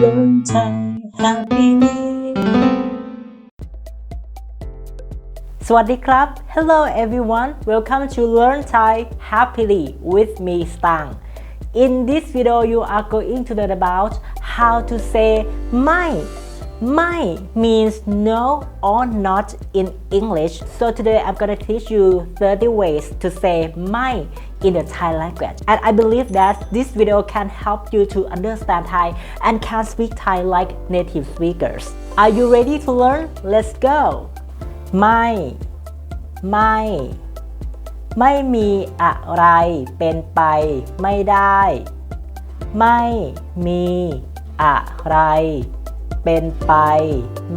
learn Thai happily สวัสดีครับ Hello everyone Welcome to Learn Thai Happily with me Stang In this video you are going to learn about how to say ไม่ ไม่ means no or not in English so today I'm gonna teach you 30 ways to say ไม่ in the Thai language and I believe that this video can help you to understand Thai and can speak Thai like native speakers Are you ready to learn? Let's go ไม่ ไม่ ไม่มีอะไรเป็นไปไม่ได้ ไม่มีอะไร เป็นไป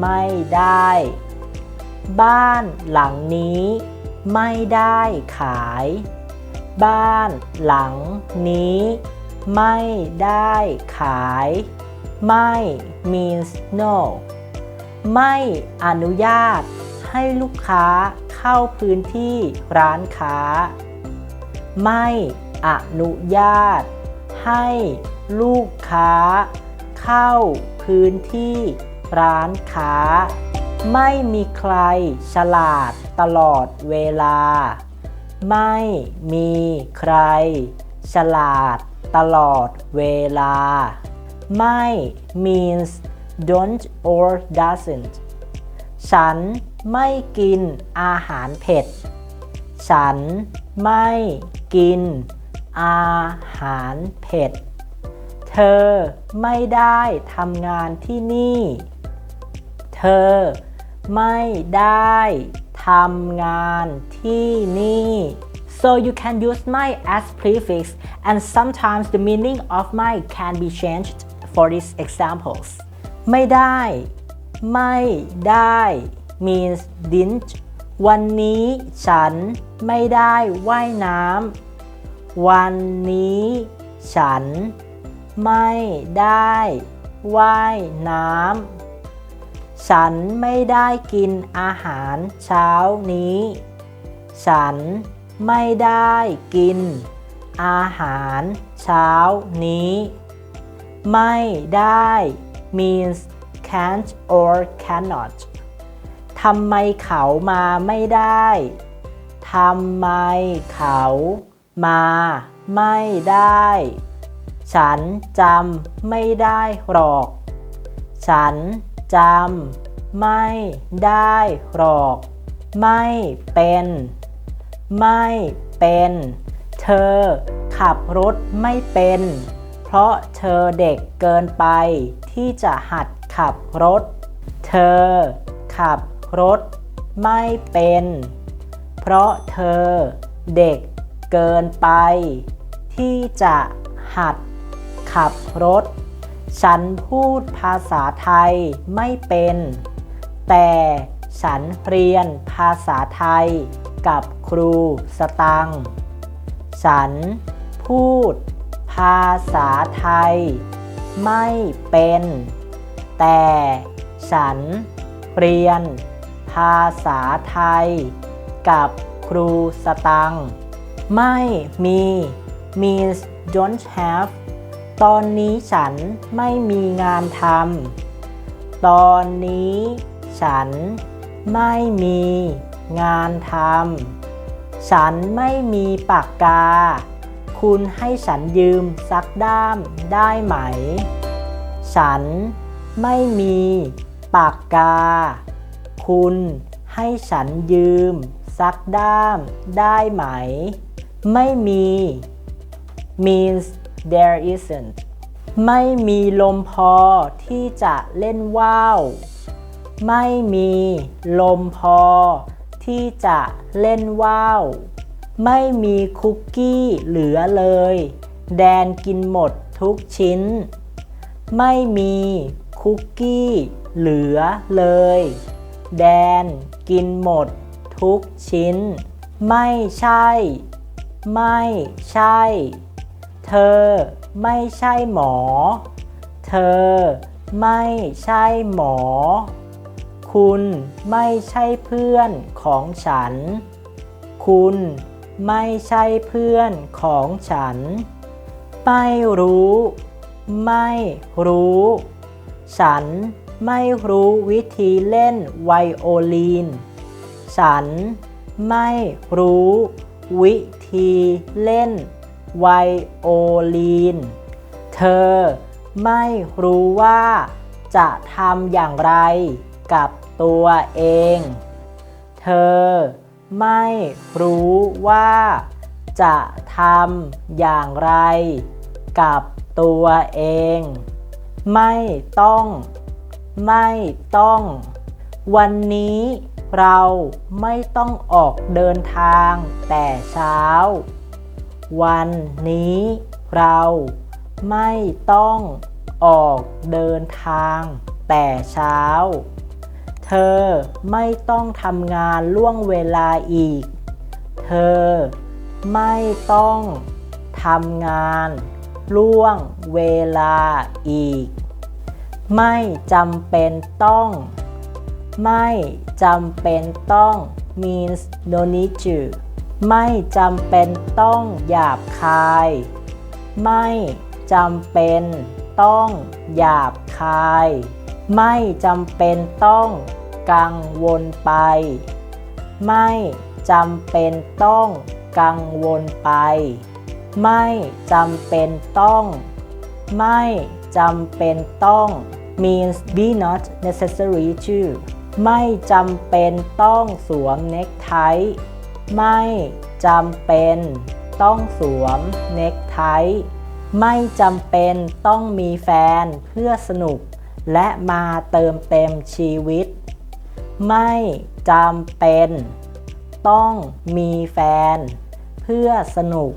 ไม่ได้ บ้านหลังนี้ไม่ได้ขาย บ้านหลังนี้ไม่ได้ขาย ไม่ means no ไม่อนุญาตให้ลูกค้าเข้าพื้นที่ร้านค้า ไม่อนุญาตให้ลูกค้า เข้าพื้นที่ร้านค้า ไม่มีใครฉลาดตลอดเวลา ไม่มีใครฉลาดตลอดเวลา ไม่ means don't or doesn't ฉันไม่กินอาหารเผ็ด ฉันไม่กินอาหารเผ็ด เธอไม่ได้ทำงานที่นี่ เธอไม่ได้ทำงานที่นี่ so you can use my as prefix and sometimes the meaning of my can be changed for these examples ไม่ได้ ไม่ได้ means didn't วันนี้ฉันไม่ได้ว่ายน้ำ วันนี้ฉัน ไม่ได้ว่ายน้ำ ฉันไม่ได้กินอาหารเช้านี้ ฉันไม่ได้กินอาหารเช้านี้ ไม่ได้ means can't or cannot ทำไมเขามาไม่ได้ ทำไมเขามาไม่ได้ ฉันจำไม่ได้หรอก ฉันจำไม่ได้หรอก ไม่เป็น ไม่เป็น เธอขับรถไม่เป็น เพราะเธอเด็กเกินไปที่จะหัดขับรถ เธอขับรถไม่เป็น เพราะเธอเด็กเกินไปที่จะหัด ขับรถ ฉันพูดภาษาไทยไม่เป็น แต่ฉันเรียนภาษาไทยกับครูสตัง ฉันพูดภาษาไทยไม่เป็น แต่ฉันเรียนภาษาไทยกับครูสตัง ไม่มี means don't have ตอนนี้ฉันไม่มีงานทำ ตอนนี้ฉันไม่มีงานทำ ฉันไม่มีปากกา คุณให้ฉันยืมสักด้ามได้ไหม ฉันไม่มีปากกา คุณให้ฉันยืมสักด้ามได้ไหม ไม่มี means there isn't ไม่มีลมพอที่จะเล่นว่าว ไม่มีลมพอที่จะเล่นว่าว ไม่มีคุกกี้เหลือเลย แดนกินหมดทุกชิ้น ไม่มีคุกกี้เหลือเลย แดนกินหมดทุกชิ้น ไม่ใช่ ไม่ใช่ เธอไม่ใช่หมอ เธอไม่ใช่หมอ คุณไม่ใช่เพื่อนของฉัน คุณไม่ใช่เพื่อนของฉัน ไม่รู้ ไม่รู้ ฉันไม่รู้วิธีเล่นไวโอลิน ฉันไม่รู้วิธีเล่น ไวโอลิน เธอไม่รู้ว่าจะทำอย่างไรกับตัวเอง เธอไม่รู้ว่าจะทำอย่างไรกับตัวเอง ไม่ต้อง ไม่ต้อง วันนี้เราไม่ต้องออกเดินทางแต่เช้า วันนี้เราไม่ต้องออกเดินทางแต่เช้า เธอไม่ต้องทำงานล่วงเวลาอีก เธอไม่ต้องทำงานล่วงเวลาอีก ไม่จำเป็นต้อง ไม่จำเป็นต้อง means no need to ไม่จำเป็นต้องหยาบคาย ไม่จำเป็นต้องหยาบคาย ไม่จำเป็นต้องกังวลไป ไม่จำเป็นต้องกังวลไป ไม่จำเป็นต้อง ไม่จำเป็นต้อง means be not necessary to ไม่จำเป็นต้องสวมเนคไท ไม่จำเป็นต้องสวมเนคไทไม่จำเป็นต้องมีแฟนเพื่อสนุก และมาเติมเต็มชีวิต ไม่จำเป็น ต้องมีแฟน เพื่อสนุก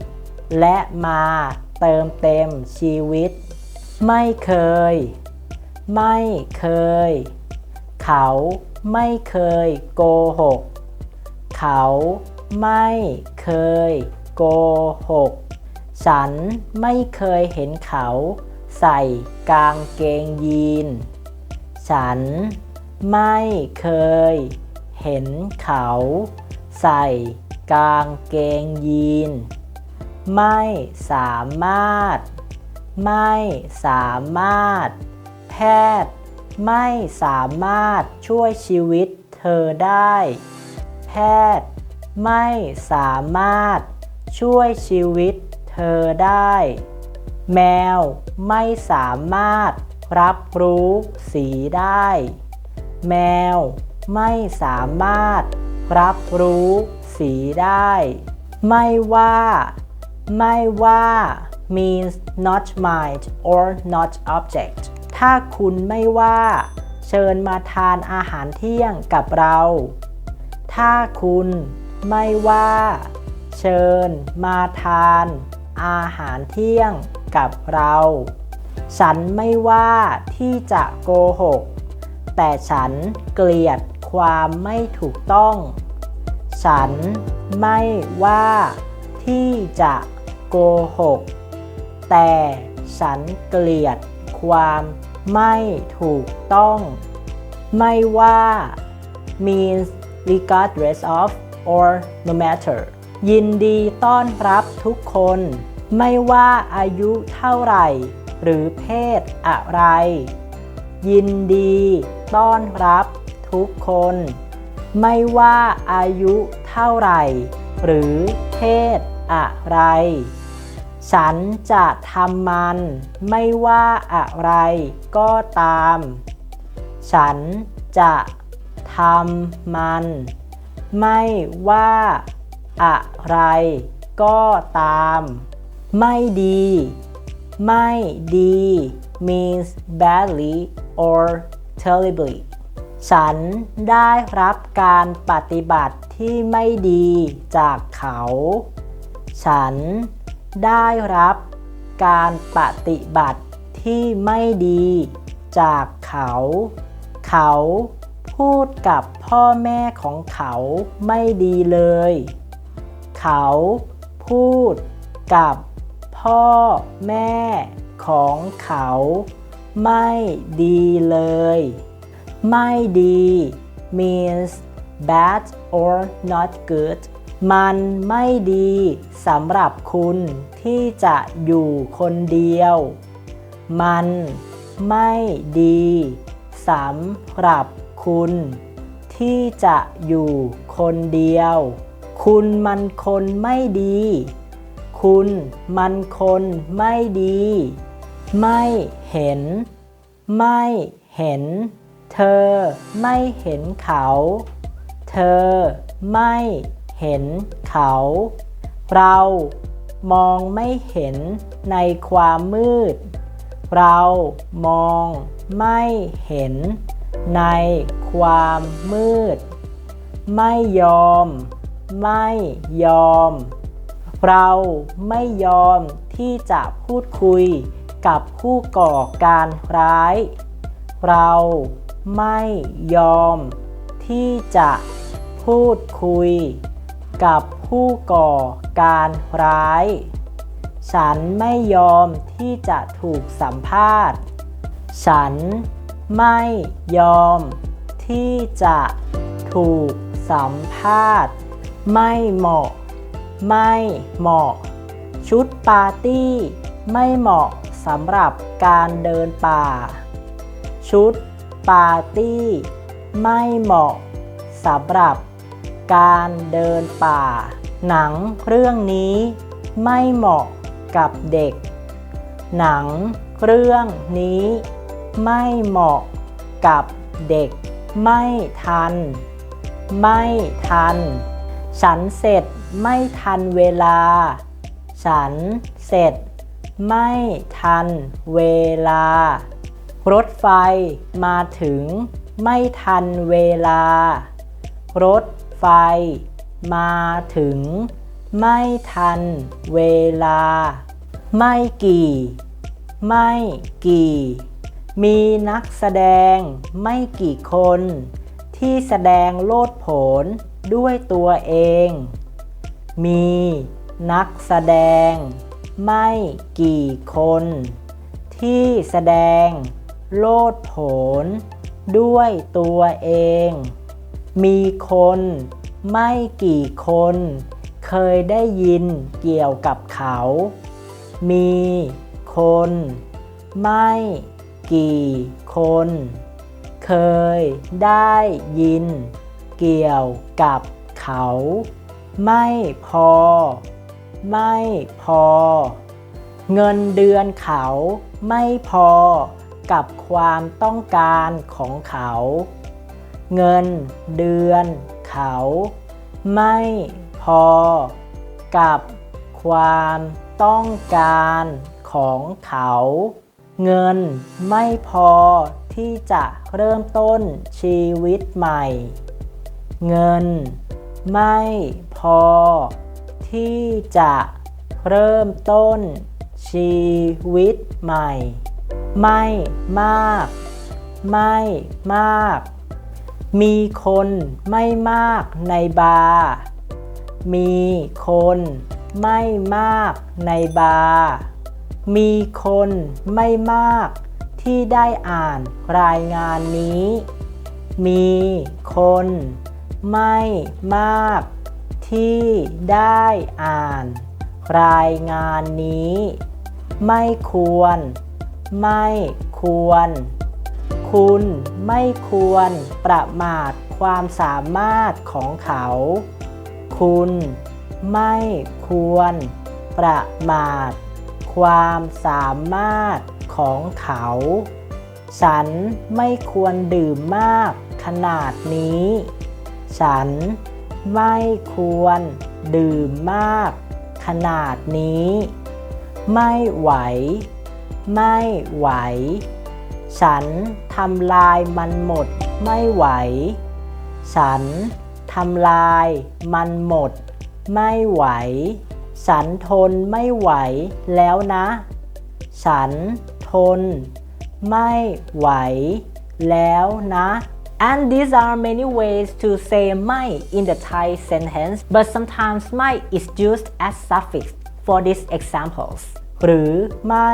และมาเติมเต็มชีวิต ไม่เคย ไม่เคย เขาไม่เคยโกหก เขา ไม่เคยโกหก ฉันไม่เคยเห็นเขา ใส่กางเกงยีน ฉันไม่เคย เห็นเขา ใส่กางเกงยีน ไม่สามารถ ไม่สามารถ แพทย์ไม่สามารถช่วยชีวิตเธอได้ แพทย์ ไม่สามารถช่วยชีวิตเธอได้ แมวไม่สามารถรับรู้สีได้ แมวไม่สามารถรับรู้สีได้ ไม่ว่า ไม่ว่า means not mind or not object ถ้าคุณไม่ว่า เชิญมาทานอาหารเที่ยงกับเรา ถ้าคุณ ไม่ว่า เชิญ มาทาน อาหารเที่ยงกับเรา ฉันไม่ว่าที่จะโกหก แต่ฉันเกลียดความไม่ถูกต้อง ฉันไม่ว่าที่จะโกหก แต่ฉันเกลียดความไม่ถูกต้อง ไม่ว่า means regardless of or no matter ยินดีต้อนรับทุกคน ไม่ว่าอายุเท่าไหร่ หรือเพศอะไร ยินดีต้อนรับทุกคน ไม่ว่าอายุเท่าไหร่ หรือเพศอะไร ฉันจะทำมัน ไม่ว่าอะไรก็ตาม ฉันจะทำมัน ไม่ว่าอะไรก็ตาม ไม่ดี ไม่ดี means badly or terribly ฉันได้รับการปฏิบัติที่ไม่ดีจากเขา ฉันได้รับการปฏิบัติที่ไม่ดีจากเขา เขา พูดกับพ่อแม่ของเขาไม่ดีเลย เขาพูดกับพ่อแม่ของเขาไม่ดีเลย ไม่ดี means bad or not good มันไม่ดีสำหรับคุณที่จะอยู่คนเดียว มันไม่ดีสำหรับ คุณ ที่จะอยู่คนเดียว คุณมันคนไม่ดี คุณมันคนไม่ดี ไม่เห็น ไม่เห็น เธอไม่เห็นเขา เธอไม่เห็นเขา เรามองไม่เห็นในความมืด เรามองไม่เห็น ในความมืด ไม่ยอม ไม่ยอม เราไม่ยอมที่จะพูดคุยกับผู้ก่อการร้าย เราไม่ยอม ที่จะพูดคุย กับผู้ก่อการร้าย ฉันไม่ยอมที่จะถูกสัมภาษณ์ ฉัน ไม่ยอม ที่จะถูกสัมภาษณ์ ไม่เหมาะ ไม่เหมาะ ชุดปาร์ตี้ ไม่เหมาะสำหรับการเดินป่า ชุดปาร์ตี้ ไม่เหมาะสำหรับการเดินป่า หนังเรื่องนี้ไม่เหมาะกับเด็ก หนังเรื่องนี้ ไม่เหมาะกับเด็ก ไม่ทัน ไม่ทัน ฉันเสร็จไม่ทันเวลา ฉันเสร็จไม่ทันเวลา รถไฟมาถึงไม่ทันเวลา รถไฟมาถึง ไม่ทันเวลา ไม่กี่ ไม่กี่ มีนักแสดงไม่กี่คน ที่แสดงโลดผนด้วยตัวเอง มีนักแสดงไม่กี่คน ที่แสดงโลดผนด้วยตัวเอง มีคนไม่กี่คน เคยได้ยินเกี่ยวกับเขา มีคนไม่ กี่ คน เคย ได้ยิน เกี่ยวกับเขา ไม่พอ ไม่พอ เงินเดือนเขาไม่พอกับความต้องการของเขา เงินเดือนเขา ไม่พอ กับความต้องการของเขา เงินไม่พอที่จะเริ่มต้นชีวิตใหม่ เงินไม่พอที่จะเริ่มต้นชีวิตใหม่ ไม่มาก ไม่มาก มีคนไม่มากในบาร์ มีคนไม่มากในบาร์ มีคนไม่มากที่ได้อ่านรายงานนี้ มีคนไม่มากที่ได้อ่าน รายงานนี้ ไม่ควร ไม่ควร คุณไม่ควรประมาทความสามารถของเขา คุณไม่ควรประมาท ความสามารถของเขา ฉันไม่ควรดื่มมากขนาดนี้ ฉันไม่ควรดื่มมากขนาดนี้ ไม่ไหว ไม่ไหว ฉันทำลายมันหมดไม่ไหว ฉันทำลายมันหมด ไม่ไหว ฉันทนไม่ไหวแล้วนะ ฉันทนไม่ไหวแล้วนะ and these are many ways to say ไม่ in the Thai sentence but sometimes ไม่ is used as suffix for these examples หรือไม่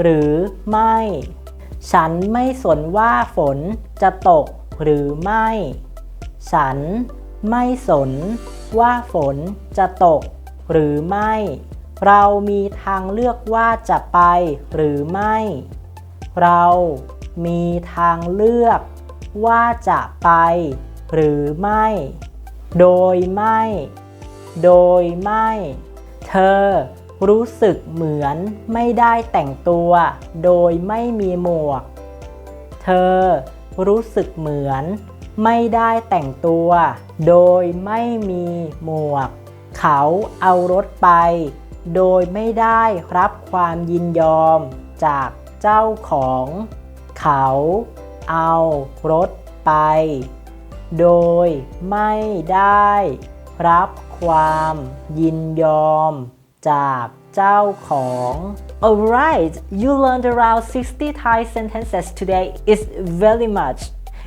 หรือไม่ ฉันไม่สนว่าฝนจะตกหรือไม่ ฉันไม่สนว่าฝนจะตก หรือไม่ เรามีทางเลือกว่าจะไปหรือไม่ เรามีทางเลือกว่าจะไปหรือไม่ โดยไม่ โดยไม่ เธอรู้สึกเหมือนไม่ได้แต่งตัวโดยไม่มีหมวก เธอรู้สึกเหมือนไม่ได้แต่งตัวโดยไม่มีหมวก เขาเอารถไป โดยไม่ได้รับความยินยอมจากเจ้าของ เขาเอารถไป โดยไม่ได้รับความยินยอมจากเจ้าของ Alright, you learned around 60 Thai sentences today. is very much.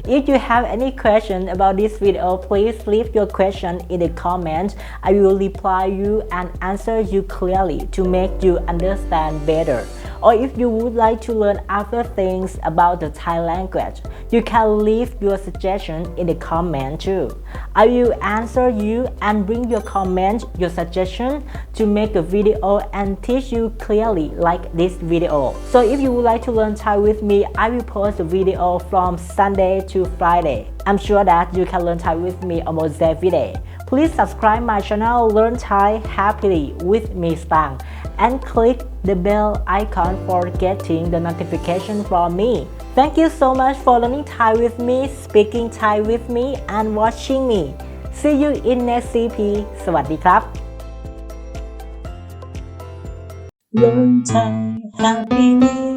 If you have any question about this video, please leave your question in the comments. I will reply you and answer you clearly to make you understand better. Or if you would like to learn other things about the Thai language, you can leave your suggestion in the comment too. I will answer you and bring your comment, your suggestion to make a video and teach you clearly like this video. So if you would like to learn Thai with me, I will post a video from Sunday to Friday. I'm sure that you can learn Thai with me almost every day. Please subscribe my channel Learn Thai Happily with me Stang and click the bell icon for getting the notification from me. Thank you so much for learning Thai with me, speaking Thai with me and watching me. See you in next CP สวัสดีครับ Learn Thai happily